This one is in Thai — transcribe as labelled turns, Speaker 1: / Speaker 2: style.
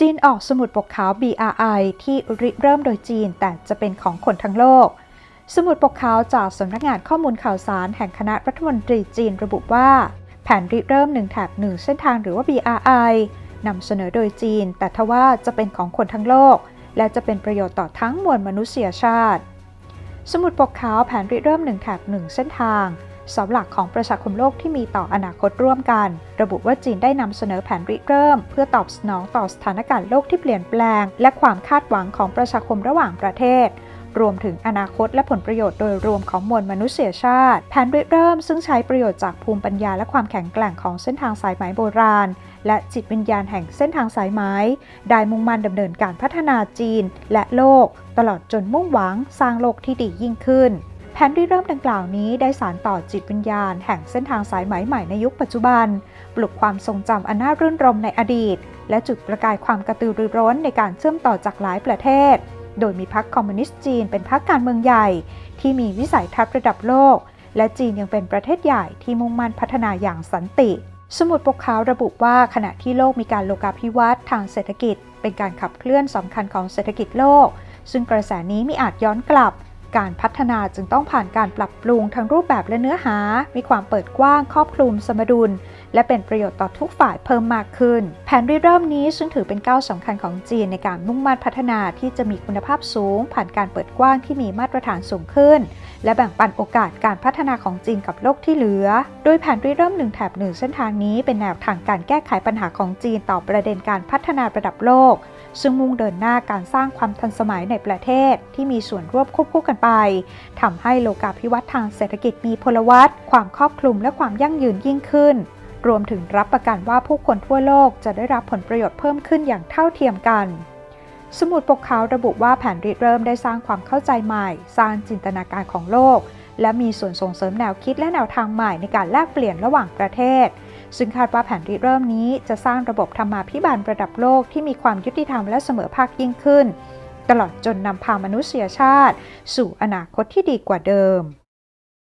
Speaker 1: จีนออกสมุดปกขาว BRI ที่ริเริ่มโดยจีนแต่จะเป็นของคนทั้งโลก สมุดปกขาวจากสำนักงานข้อมูลข่าวสารแห่งคณะรัฐมนตรีจีนระบุว่า แผนริเริ่มหนึ่งแถบหนึ่งเส้นทางหรือว่า BRI นำเสนอโดยจีน แต่ทว่าจะเป็นของคนทั้งโลก และจะเป็นประโยชน์ต่อทั้งมวลมนุษยชาติ สมุดปกขาวแผนริเริ่มหนึ่งแถบหนึ่งเส้นทาง เสาหลักของประชาคมโลกที่มีต่ออนาคตร่วมกัน ระบุว่าจีนได้นำเสนอแผนริเริ่ม เพื่อตอบสนองต่อสถานการณ์โลกที่เปลี่ยนแปลง และความคาดหวังของประชาคมระหว่างประเทศรวมถึงอนาคตและผลประโยชน์โดยรวมของมวลมนุษยชาติ แผนริเริ่มซึ่งใช้ประโยชน์จากภูมิปัญญาและความแข็งแกร่งของเส้นทางสายไหมโบราณ และจิตวิญญาณแห่งเส้นทางสายไหมได้มุ่งมั่นดำเนินการพัฒนาจีนและโลก ตลอดจนมุ่งหวังสร้างโลกที่ดียิ่งขึ้น แผนที่เริ่มดังกล่าวนี้ได้สารต่อจิตวิญญาณ แห่งเส้นทางสายไหมใหม่ในยุคปัจจุบัน ปลุกความทรงจำอันน่ารื่นรมในอดีต และจุดประกายความกระตือรือร้นในการเชื่อมต่อจากหลายประเทศ โดยมีพรรคคอมมิวนิสต์จีนเป็นพรรคการเมืองใหญ่ ที่มีวิสัยทัศน์ระดับโลก และจีนยังเป็นประเทศใหญ่ที่มุ่งมั่นพัฒนาอย่างสันติ สมุดปกขาวระบุว่าขณะที่โลกมีการโลกาภิวัตน์ทางเศรษฐกิจ เป็นการขับเคลื่อนสำคัญของเศรษฐกิจโลก ซึ่งกระแสนี้มิอาจย้อนกลับ การพัฒนาจึงต้องผ่านการปรับปรุงทั้งรูปแบบและเนื้อหา มีความเปิดกว้างครอบคลุมสมดุล และเป็นประโยชน์ต่อทุกฝ่ายเพิ่มมากขึ้น แผนริเริ่มนี้ซึ่งถือเป็นก้าวสำคัญของจีนในการมุ่งมั่นพัฒนาที่จะมีคุณภาพสูง ผ่านการเปิดกว้างที่มีมาตรฐานสูงขึ้น และแบ่งปันโอกาสการพัฒนาของจีนกับโลกที่เหลือ โดยแผนริเริ่มหนึ่งแถบหนึ่งเส้นทางนี้เป็นแนวทางการแก้ไขปัญหาของจีนต่อประเด็นการพัฒนาระดับโลก ซึ่งมุ่งเดินหน้าการสร้างความทันสมัยในประเทศที่มีส่วนร่วมควบคู่กันไปทำให้โลกาภิวัตน์ทางเศรษฐกิจมีพลวัตความครอบคลุมและความยั่งยืนยิ่งขึ้น รวมถึงรับประกันว่าผู้คนทั่วโลกจะได้รับผลประโยชน์เพิ่มขึ้นอย่างเท่าเทียมกันสมุดปกขาวระบุว่าแผนริเริ่มได้สร้างความเข้าใจใหม่ สร้างจินตนาการของโลก และมีส่วนส่งเสริมแนวคิดและแนวทางใหม่ในการแลกเปลี่ยนระหว่างประเทศ ซึ่งคาดว่าแผนริเริ่มนี้จะสร้างระบบธรรมาภิบาลระดับโลกที่มีความยุติธรรมและเสมอภาคยิ่งขึ้น ตลอดจนนำพามนุษยชาติ สู่อนาคตที่ดีกว่าเดิม